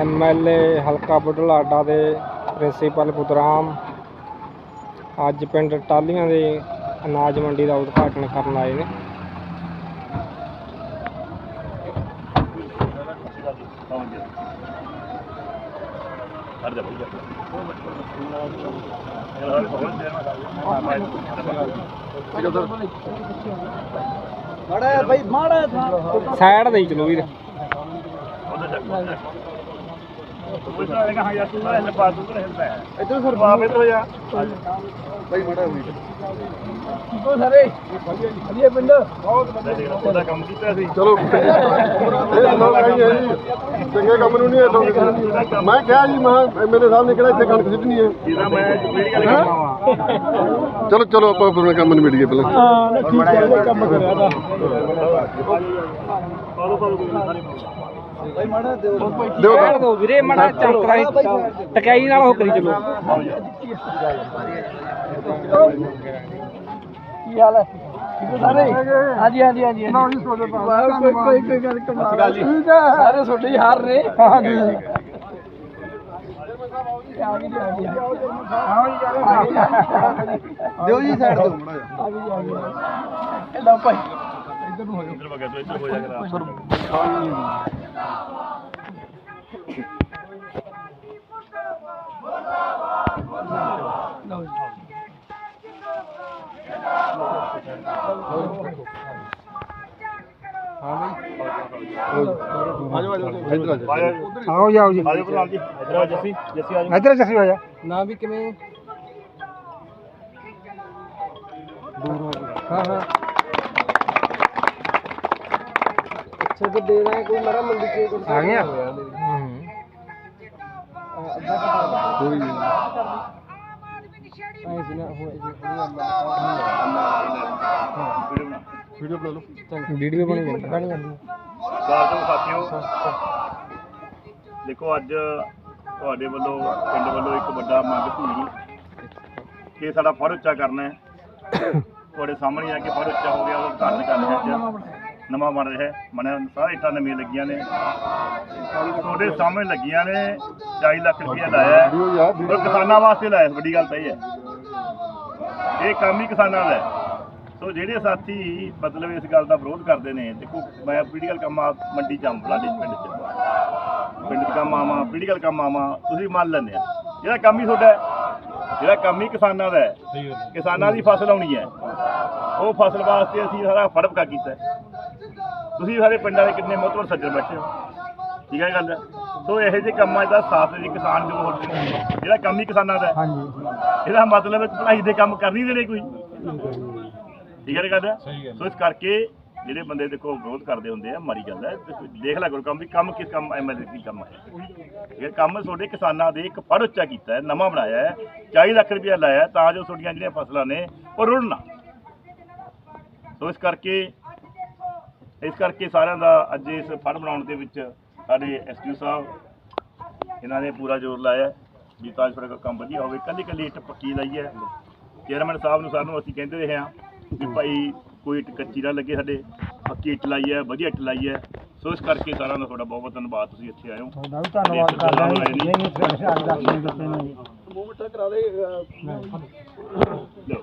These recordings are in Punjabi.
ਐਮਐਲਏ ਹਲਕਾ ਬੁਢਲਾਡਾ ਦੇ ਪ੍ਰਿੰਸੀਪਲ ਬੁੱਧਰਾਮ ਅੱਜ ਪਿੰਡ ਟਾਲੀਆਂ ਦੇ ਅਨਾਜ ਮੰਡੀ ਦਾ ਉਦਘਾਟਨ ਕਰਨ ਆਏ ਨੇ। ਮਾੜਾ ਭਾਈ ਮਾੜਾ ਸਾਈਡ ਦੇ ਚਲੋ ਵੀਰ। ਇਧਰ ਸਰ ਬਾਪ ਇਧਰ ਜਾ ਭਾਈ ਮਾੜਾ ਹੋਈ ਉਹ ਸਾਰੇ ਵਧੀਆ ਪਿੰਡ ਉਹਦਾ ਕੰਮ ਕੀਤਾ ਸੀ ਚਲੋ। ਇਹ ਲੋਕ ਆਈ ਹੈ ਜੀ। ਚੰਗੇ ਕੰਮ ਨੂੰ ਨਹੀਂ ਇਹ ਮੈਂ ਕਿਹਾ ਜੀ ਮੈਂ ਮੇਰੇ ਸਾਹਮਣੇ ਕਿਹੜਾ ਇੱਥੇ ਕਣਕ ਸਿੱਟਣੀ ਹੈ? ਜਿਹਦਾ ਮੈਂ ਜਿਹੜੀ ਗੱਲ ਕਰਨਾ ਚਲੋ ਚਲੋ ਆਪਾਂ ਆਪਣਾ ਕੰਮ ਨਿਬੇੜੀਏ ਪਹਿਲਾਂ। ਹਾਂ ਠੀਕ ਹੈ ਕੰਮ ਕਰਿਆ ਦਾ ਦਿਓ ਦਿਓ ਸਾਈਡ ਦੋ ਵੀਰੇ ਮੜਾ ਚੱਕਦਾ ਟਕਾਈ ਨਾਲ ਹੋ ਕਰੀ ਚਲੋ। ਕੀ ਹਾਲ ਹੈ? ਠੀਕ ਹੈ ਸਾਰੇ? ਹਾਂਜੀ ਹਾਂਜੀ ਹਾਂਜੀ। ਨਾ ਨਹੀਂ ਸੋਚੋ ਕੋਈ ਕੋਈ ਕੋਈ ਗੱਲ ਕਮਾਲ ਠੀਕ ਹੈ ਸਾਰੇ ਤੁਹਾਡੇ ਹੀ ਹਾਰ ਨੇ ਹਾਂ ਜੀ। ਦਿਓ ਜੀ ਸਾਈਡ ਦਿਓ। ਮੜਾ ਆ ਗਈ ਆ ਗਈ ਲਓ ਭਾਈ। ਇੱਧਰ ਨੂੰ ਹੋ ਜਾਓ। ਇਧਰ ਵਗਿਆ ਤੂੰ ਇੱਧਰ ਹੋ ਜਾ ਕਰਾ। ਜੀ ਆਜੋ ਆਜੋ ਇੱਧਰ ਆ ਜਾਓ ਆਓ ਜਾਓ ਜੀ। ਆਜੋ ਪ੍ਰਧਾਨ ਜੀ ਇਧਰ ਆ ਜੱਸੀ ਜੱਸੀ ਆਜੋ ਇੱਧਰ ਜੱਸੀ ਹੋ ਜਾ। ਨਾ ਵੀ ਕਿਵੇਂ? ਹਾਂ ਹਾਂ। ਅੱਛਾ ਤੇ ਦੇ ਦਾਂ ਕੋਈ ਮਰਾ ਮੰਡੀ ਚ ਆ ਗਿਆ? ਕੋਈ ਨਹੀਂ। ਐ ਸੀ ਨਾ ਹੋਏ ਜੀ ਵੀਡੀਓ ਬਣਾ ਲਓ। ਵੀਡੀਓ ਬਣੀ ਜਾਂਦੀ। ਬਣੀ ਜਾਂਦੀ ਸਾਥੀਓ ਸਾਥੀਓ ਦੇਖੋ ਅੱਜ ਤੁਹਾਡੇ ਵੱਲੋਂ ਪਿੰਡ ਵੱਲੋਂ ਇੱਕ ਵੱਡਾ ਮੰਗ ਸੀ। ਕਿ ਸਾਡਾ ਫੜ ਉੱਚਾ ਕਰਨਾ ਹੈ। ਤੁਹਾਡੇ ਸਾਹਮਣੇ ਆ ਕੇ ਫੜ ਉੱਚਾ ਹੋ ਗਿਆ ਉਹ ਕਰਨ ਕਰ ਰਿਹਾ ਅੱਜ। ਨਵਾਂ ਬਣ ਰਿਹਾ ਹੈ। ਬਣਿਆ ਸਾਰੇ ਇੱਟਾਂ ਨਵੀਆਂ ਲੱਗੀਆਂ ਨੇ। ਤੁਹਾਡੇ ਸਾਹਮਣੇ ਲੱਗੀਆਂ ਨੇ। 40 ਲੱਖ ਰੁਪਇਆ ਲਾਇਆ ਪਰ ਕਿਸਾਨਾਂ ਵਾਸਤੇ ਲਾਇਆ ਵੱਡੀ ਗੱਲ ਤਾਂ ਇਹ ਹੈ। ਇਹ ਕੰਮ ਹੀ ਕਿਸਾਨਾਂ ਦਾ ਹੈ। ਸੋ ਜਿਹੜੇ ਸਾਥੀ ਮਤਲਬ ਇਸ ਗੱਲ ਦਾ ਵਿਰੋਧ ਕਰਦੇ ਨੇ, ਦੇਖੋ, ਮੈਂ ਪੋਲੀਟੀਕਲ ਕੰਮ ਆ ਮੰਡੀ ਚ ਆਮ ਬਲਾਡੇ ਪਿੰਡ ਚ ਪਿੰਡ ਚ ਕੰਮ ਆਵਾਂ ਪੋਲੀਟੀਕਲ ਕੰਮ ਆਵਾਂ, ਤੁਸੀਂ ਮੰਨ ਲੈਂਦੇ ਆ। ਜਿਹੜਾ ਕੰਮ ਹੀ ਤੁਹਾਡਾ ਜਿਹੜਾ ਕੰਮ ਹੀ ਕਿਸਾਨਾਂ ਦਾ ਹੈ, ਕਿਸਾਨਾਂ ਦੀ ਫਸਲ ਆਉਣੀ ਹੈ, ਉਹ ਫਸਲ ਵਾਸਤੇ ਅਸੀਂ ਸਾਰਾ ਫੜਪਕਾ ਕੀਤਾ ਤੁਸੀਂ ਸਾਰੇ ਪਿੰਡਾਂ ਦੇ ਕਿੰਨੇ ਮੋਤਵਰ ਸੱਜਣ ਬੈਠੇ ਹੋ? ਠੀਕ ਹੈ ਗੱਲ। ਸੋ ਇਹੋ ਜਿਹੇ ਕੰਮਾਂ ਦਾ ਸਾਥ ਦੇ ਕਿਸਾਨ ਜੋ ਨੇ। ਜਿਹੜਾ ਕੰਮ ਹੀ ਕਿਸਾਨਾਂ ਦਾ ਹੈ। ਹਾਂਜੀ। ਇਹਦਾ ਮਤਲਬ ਹੈ ਭਲਾਈ ਦੇ ਕੰਮ ਕਰ ਨਹੀਂ ਦੇਣੇ ਕੋਈ। ਠੀਕ ਹੈ ਗੱਲ। ਸੋ ਇਸ ਕਰਕੇ ਜਿਹੜੇ ਬੰਦੇ ਦੇਖੋ ਵਿਰੋਧ ਕਰਦੇ ਹੁੰਦੇ ਆ ਮਾੜੀ ਗੱਲ ਹੈ। ਦੇਖੋ, ਲੈ ਕੋਈ ਕੰਮ ਵੀ ਕੰਮ ਕਿਸ ਕੰਮ ਐਮਐਲਏ ਕੀ ਕੰਮ ਹੈ। ਇਹ ਕੰਮ ਤੁਹਾਡੇ ਕਿਸਾਨਾਂ ਦੇ ਇੱਕ ਫੜ ਉੱਚਾ ਕੀਤਾ ਹੈ ਨਵਾਂ ਬਣਾਇਆ ਹੈ 40 ਲੱਖ ਰੁਪਇਆ ਲਾਇਆ ਤਾਂ ਜੋ ਤੁਹਾਡੀਆਂ ਜਿਹੜੀਆਂ ਫਸਲਾਂ ਨੇ ਉਹ ਰੁੜਨ ਸੋ ਇਸ ਕਰਕੇ ਇਸ ਕਰਕੇ ਸਾਰਿਆਂ ਦਾ ਅੱਜ ਇਸ ਫੜ ਬਣਾਉਣ ਦੇ ਵਿੱਚ ਸਾਡੇ ਐਸਟੀਓ ਸਾਹਿਬ ਇਹਨਾਂ ਨੇ ਪੂਰਾ ਜ਼ੋਰ ਲਾਇਆ ਹੈ ਵੀ ਤਾਂ ਫਿਰ ਕੰਮ ਵਧੀਆ ਹੋਵੇ। ਕੱਲੀ ਕੱਲੀ ਇੱਟ ਪੱਕੀ ਲਾਈ ਹੈ। ਚੇਅਰਮੈਨ ਸਾਹਿਬ ਨੂੰ ਸਾਨੂੰ ਅਸੀਂ ਕਹਿੰਦੇ ਰਹੇ ਹਾਂ ਵੀ ਭਾਈ ਕੋਈ ਇੱਟ ਕੱਚੀ ਨਾ ਲੱਗੇ ਸਾਡੇ। ਪੱਕੀ ਇੱਟ ਲਾਈ ਹੈ ਵਧੀਆ ਇੱਟ ਲਾਈ ਹੈ। ਸੋ ਇਸ ਕਰਕੇ ਸਾਰਿਆਂ ਦਾ ਤੁਹਾਡਾ ਬਹੁਤ ਬਹੁਤ ਧੰਨਵਾਦ। ਤੁਸੀਂ ਇੱਥੇ ਆਏ ਹੋ। ਤੁਹਾਡਾ ਵੀ ਧੰਨਵਾਦ ਕਰਦਾ ਨਹੀਂ ਫਿਰ ਅੱਜ ਦਾ ਕਰਾ ਦੇ ਲਓ।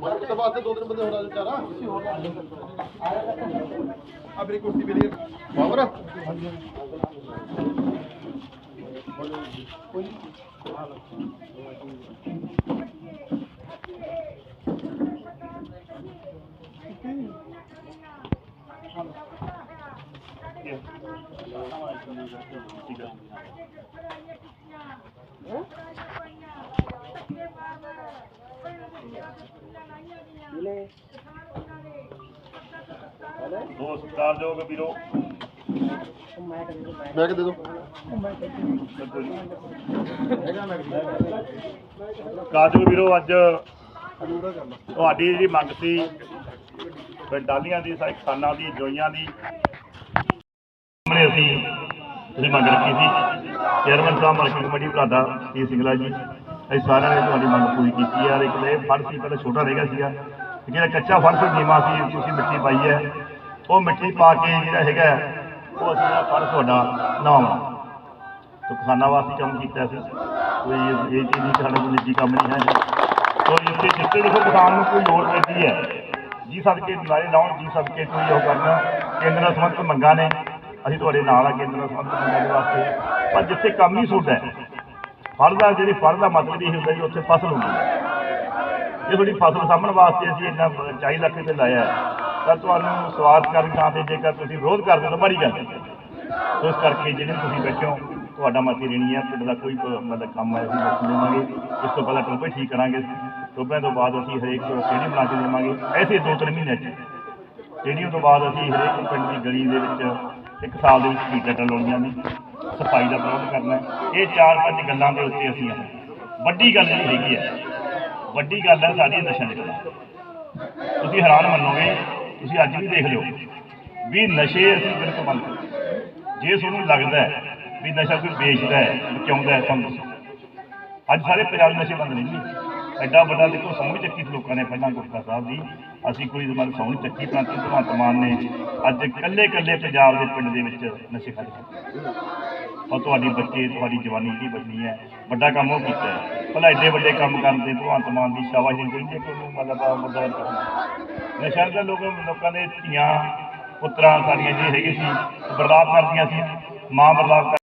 ਮਾਰਕੀਟ ਤੋਂ ਬਾਅਦ ਦੋ ਤਿੰਨ ਬੰਦੇ ਹੋਰ ਆ ਜਾਓ ਆ ਮੇਰੀ ਕੁਰਸੀ ਮੇਰੀ ਬਾਬਰ। ਠੀਕ ਹੈ ਦੋ ਸਤਿਕਾਰਯੋਗ ਵੀਰੋ ਮੈਂ ਦੇ ਦੋ ਕਾਜੂ ਵੀਰੋ ਅੱਜ ਤੁਹਾਡੀ ਜਿਹੜੀ ਮੰਗ ਸੀ ਪਿੰਡਾਲੀਆਂ ਦੀ ਸਾਰੇ ਕਿਸਾਨਾਂ ਦੀ ਜੋਈਆਂ ਦੀ ਅਸੀਂ ਜਿਹੜੀ ਮੰਗ ਰੱਖੀ ਸੀ। ਚੇਅਰਮੈਨ ਸਾਹਿਬ ਮਾਰਕੀਟ ਕਮੇਟੀ ਬਲਾਡਾ ਸੀ ਸਿੰਗਲਾ ਜੀ। ਅਸੀਂ ਸਾਰਿਆਂ ਨੇ ਤੁਹਾਡੀ ਮੰਗ ਪੂਰੀ ਕੀਤੀ ਹੈ। ਇੱਕ ਇਹ ਫੜ ਸੀ, ਪਹਿਲਾਂ ਛੋਟਾ ਰਹਿ ਗਿਆ ਸੀਗਾ। ਜਿਹੜਾ ਕੱਚਾ ਫੜ ਸੀ ਨੀਵਾਂ ਸੀ, ਤੁਸੀਂ ਮਿੱਟੀ ਪਾਈ ਹੈ। ਉਹ ਮਿੱਟੀ ਪਾ ਕੇ ਜਿਹੜਾ ਹੈਗਾ, ਉਹ ਅਸੀਂ ਫੜ ਤੁਹਾਡਾ ਨਵਾਂ ਤੋ ਕਿਸਾਨਾਂ ਵਾਸਤੇ ਕੰਮ ਕੀਤਾ ਸੀ। ਕੋਈ ਇਹ ਚੀਜ਼ ਨਹੀਂ ਕਿ ਸਾਡਾ ਕੋਈ ਨਿੱਜੀ ਕੰਮ ਨਹੀਂ ਹੈ। ਤੋ ਜਿੱਥੇ ਜਿੱਥੇ ਦੇਖੋ ਕਿਸਾਨ ਨੂੰ ਕੋਈ ਲੋੜ ਪੈਂਦੀ ਹੈ, ਜੀ ਸਦਕੇ ਨਾਰੇ ਲਾਉਣ, ਜੀ ਸਦਕੇ ਕੋਈ ਉਹ ਕਰਨਾ, ਕੇਂਦਰ ਨਾਲ ਸੰਬੰਧਿਤ ਮੰਗਾਂ ਨੇ। ਅਸੀਂ ਤੁਹਾਡੇ ਨਾਲ ਆ ਕੇਂਦਰ ਨਾਲ ਦੇ ਵਾਸਤੇ। ਪਰ ਜਿੱਥੇ ਕੰਮ ਹੀ ਸੁੱਟ ਹੈ, ਫਲ ਦਾ ਜਿਹੜੀ ਫਲ ਦਾ ਮਤਲਬ ਇਹ ਹੁੰਦਾ ਜੀ, ਉੱਥੇ ਫਸਲ ਹੁੰਦੀ ਹੈ। ਇਹ ਤੁਹਾਡੀ ਫਸਲ ਸਾਂਭਣ ਵਾਸਤੇ ਅਸੀਂ ਇੰਨਾ 40 ਲੱਖ ਰੁਪਏ ਲਾਇਆ ਤਾਂ ਤੁਹਾਨੂੰ ਸਵਾਗਤ ਕਰਨ ਥਾਂ ਤੇ ਜੇਕਰ ਤੁਸੀਂ ਵਿਰੋਧ ਕਰਦੇ ਹੋ ਤਾਂ ਮਾੜੀ ਗੱਲ ਇਸ ਕਰਕੇ ਜਿਹੜੇ ਤੁਸੀਂ ਬੈਠੇ ਹੋ, ਤੁਹਾਡਾ ਮਤੀ ਰਹਿਣੀ ਹੈ ਪਿੰਡ ਦਾ ਕੋਈ ਮਤਲਬ ਕੰਮ ਹੈ ਅਸੀਂ ਦੱਸ ਦੇਵਾਂਗੇ। ਇਸ ਤੋਂ ਪਹਿਲਾਂ ਟੋਭੇ ਠੀਕ ਕਰਾਂਗੇ। ਟੋਭਿਆਂ ਤੋਂ ਬਾਅਦ ਅਸੀਂ ਹਰੇਕ ਸਟੇਡੀਅਮ ਬਣਾ ਕੇ ਦੇਵਾਂਗੇ? ਐਸੇ ਦੋ ਤਿੰਨ ਮਹੀਨਿਆਂ 'ਚ। ਸਟੇਡੀਅਮ ਤੋਂ ਬਾਅਦ ਅਸੀਂ ਹਰੇਕ ਪਿੰਡ ਦੀ ਗਲੀ ਦੇ ਵਿੱਚ ਇੱਕ ਸਾਲ ਦੇ ਵਿੱਚ ਸਟਰੀਟ ਲਾਈਟਾਂ ਲਾਉਣੀਆਂ ਨੇ, ਸਫ਼ਾਈ ਦਾ ਪ੍ਰਬੰਧ ਕਰਨਾ ਇਹ ਚਾਰ ਪੰਜ ਗੱਲਾਂ ਦੇ ਉੱਤੇ ਅਸੀਂ ਵੱਡੀ ਗੱਲ ਜਿਹੜੀ ਹੈਗੀ ਹੈ, ਵੱਡੀ ਗੱਲ ਹੈ ਸਾਡੀ ਨਸ਼ਾ ਨਿਕਲਣਾ ਤੁਸੀਂ ਹੈਰਾਨ ਮੰਨੋਗੇ, ਤੁਸੀਂ ਅੱਜ ਵੀ ਦੇਖ ਲਿਓ ਵੀ ਨਸ਼ੇ ਅਸੀਂ ਬਿਲਕੁਲ ਬੰਦ ਜੇ ਤੁਹਾਨੂੰ ਲੱਗਦਾ ਹੈ ਵੀ ਨਸ਼ਾ ਕੋਈ ਵੇਚਦਾ ਹੈ, ਬਚਾਉਂਦਾ ਹੈ, ਤੁਹਾਨੂੰ ਦੱਸੋ। ਅੱਜ ਸਾਰੇ ਪੰਜਾਬ ਨਸ਼ੇ ਬੰਦ ਨਹੀਂ ਜੀ ਐਡਾ ਵੱਡਾ ਦੇਖੋ ਸੌਂ ਚੱਕੀ ਲੋਕਾਂ ਨੇ ਪਹਿਲਾਂ ਗੁਰਕਾ ਸਾਹਿਬ ਦੀ। ਅਸੀਂ ਕੋਈ ਜ਼ਮਾਨ ਸੌਂ ਚੱਕੀ ਪ੍ਰੰਤੂ ਭਗਵੰਤ ਮਾਨ ਨੇ ਅੱਜ ਇਕੱਲੇ ਇਕੱਲੇ ਪੰਜਾਬ ਦੇ ਪਿੰਡ ਦੇ ਵਿੱਚ ਨਸ਼ੇ ਖਤਮ ਕੀਤੇ ਔਰ ਤੁਹਾਡੀ ਬੱਚੇ, ਤੁਹਾਡੀ ਜਵਾਨੀ ਦੀ ਬਚਣੀ ਹੈ, ਵੱਡਾ ਕੰਮ ਉਹ ਕੀਤਾ ਭਲਾ ਐਡੇ ਵੱਡੇ ਕੰਮ ਕਰਦੇ ਭਗਵੰਤ ਮਾਨ ਦੀ ਸ਼ਾਬਾਸ਼ ਨਹੀਂ ਚਾਹੀਦੀ ਕਿ ਉਹਨੂੰ ਮਤਲਬ ਮੁੱਦਾ ਨਸ਼ਾ ਦਾ ਲੋਕ, ਲੋਕਾਂ ਦੇ ਧੀਆਂ, ਪੁੱਤਰਾਂ ਸਾਡੀਆਂ ਜਿਹੜੇ ਹੈਗੇ ਸੀ ਬਰਬਾਦ ਕਰਦੀਆਂ ਸੀ, ਮਾਂ ਬਰਬਾਦ ਕਰ